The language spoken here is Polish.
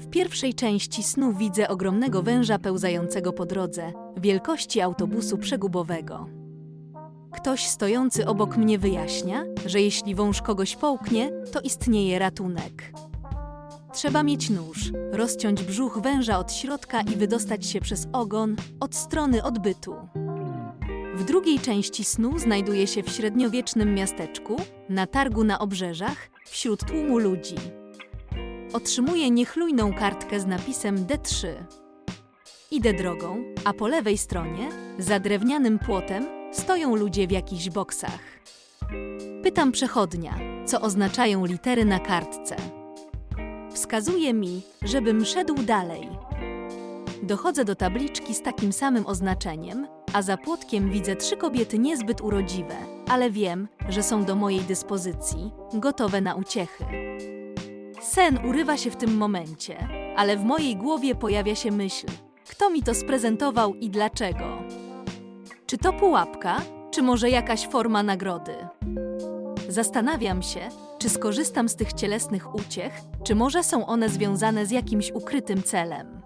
W pierwszej części snu widzę ogromnego węża pełzającego po drodze, wielkości autobusu przegubowego. Ktoś stojący obok mnie wyjaśnia, że jeśli wąż kogoś połknie, to istnieje ratunek. Trzeba mieć nóż, rozciąć brzuch węża od środka i wydostać się przez ogon od strony odbytu. W drugiej części snu znajduję się w średniowiecznym miasteczku, na targu na obrzeżach, wśród tłumu ludzi. Otrzymuję niechlujną kartkę z napisem D3. Idę drogą, a po lewej stronie, za drewnianym płotem, stoją ludzie w jakichś boksach. Pytam przechodnia, co oznaczają litery na kartce. Wskazuje mi, żebym szedł dalej. Dochodzę do tabliczki z takim samym oznaczeniem, a za płotkiem widzę trzy kobiety niezbyt urodziwe, ale wiem, że są do mojej dyspozycji, gotowe na uciechy. Sen urywa się w tym momencie, ale w mojej głowie pojawia się myśl: kto mi to sprezentował i dlaczego? Czy to pułapka, czy może jakaś forma nagrody? Zastanawiam się, czy skorzystam z tych cielesnych uciech, czy może są one związane z jakimś ukrytym celem.